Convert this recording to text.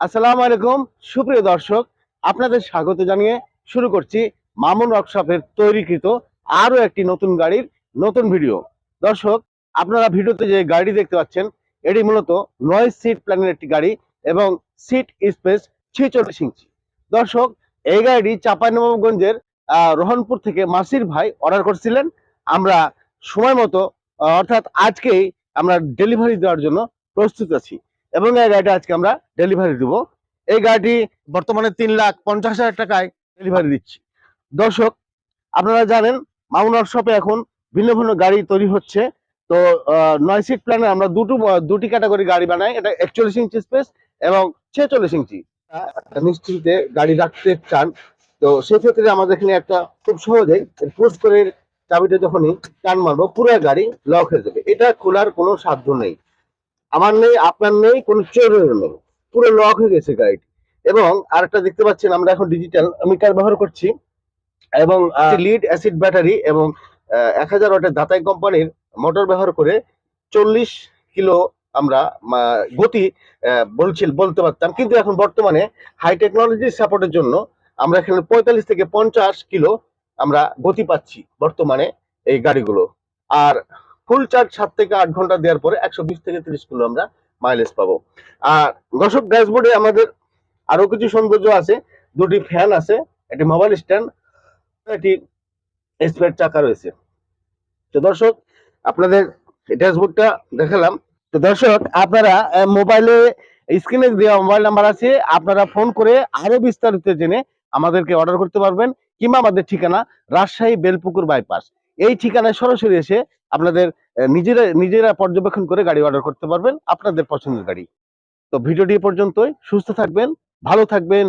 আসসালামু আলাইকুম, সুপ্রিয় দর্শক, আপনাদের স্বাগত জানিয়ে শুরু করছি মামুন ওয়ার্কশপের তৈরিকৃত আরও একটি নতুন গাড়ির নতুন ভিডিও। দর্শক, আপনারা ভিডিওতে যে গাড়ি দেখতে পাচ্ছেন, এটি মূলত নয় সিট প্ল্যানের একটি গাড়ি এবং সিট স্পেস ছিচল্লিশ ইঞ্চি। দর্শক, এই গাড়িটি চাঁপাইনবাবগঞ্জের রোহনপুর থেকে মাসির ভাই অর্ডার করছিলেন। আমরা সময় মতো অর্থাৎ আজকেই আমরা ডেলিভারি দেওয়ার জন্য প্রস্তুত আছি। এবং এই গাড়িটা আজকে আমরা ডেলিভারি দিব। এই গাড়িটি বর্তমানে তিন লাখ পঞ্চাশ হাজার টাকায় ডেলিভারি দিচ্ছি। দর্শক, আপনারা জানেন, মামুন ওয়ার্কশপে এখন ভিন্ন ভিন্ন গাড়ি তৈরি হচ্ছে। তো নয় সিট প্ল্যানে আমরা দুটো, দুটি ক্যাটাগরি গাড়ি বানাই। এটা একচল্লিশ ইঞ্চি স্পেস এবং ছেচল্লিশ ইঞ্চি। নিশ্চিন্তে গাড়ি রাখতে চান, তো সেক্ষেত্রে আমাদের এখানে একটা খুব সহজেই পোস্ট করে চাবিটা যখনই টান মারবো, পুরো গাড়ি লক হয়ে যাবে। এটা খোলার কোনো সাধ্য নেই। আমার নেই আপনার নেই কোনো চোরের নেই। পুরো লক হয়ে গেছে গাড়িটি এবং আরেকটা দেখতে পাচ্ছেন আমরা এখন ডিজিটাল মিটার ব্যবহার করছি। এবং লিড অ্যাসিড ব্যাটারি এবং এক হাজার ওয়াটের দাতাই কোম্পানির মোটর ব্যবহার করে চল্লিশ কিলো আমরা গতি বলছিল বলতে পারতাম। কিন্তু এখন বর্তমানে হাই টেকনোলজির সাপোর্টের জন্য আমরা এখানে পঁয়তাল্লিশ থেকে পঞ্চাশ কিলো আমরা গতি পাচ্ছি বর্তমানে এই গাড়িগুলো। আর ফুল চার্জ সাত থেকে আট ঘণ্টা দেওয়ার পরে একশো বিশ থেকে তিরিশ কিলো আমরা মাইলেজ পাবো। আর দর্শক ড্যাশবোর্ডে আমাদের আরও কিছু সৌন্দর্য আছে। দুটি ফ্যান আছে, একটি মোবাইল স্ট্যান্ড একটি স্পেয়ার চাকা রয়েছে। তো দর্শক, আপনাদের ড্যাশবোর্ডটা দেখালাম। তো দর্শক, আপনারা মোবাইলে স্ক্রিনে দেওয়া মোবাইল নাম্বার আছে, আপনারা ফোন করে আরও বিস্তারিত জেনে আমাদেরকে অর্ডার করতে পারবেন, কিংবা আমাদের ঠিকানা রাজশাহী বেলপুকুর বাইপাস এই ঠিকানায় সরাসরি এসে আপনাদের নিজেরা নিজেরা পর্যবেক্ষণ করে গাড়ি অর্ডার করতে পারবেন আপনাদের পছন্দের গাড়ি। তো ভিডিওটি পর্যন্তই, সুস্থ থাকবেন, ভালো থাকবেন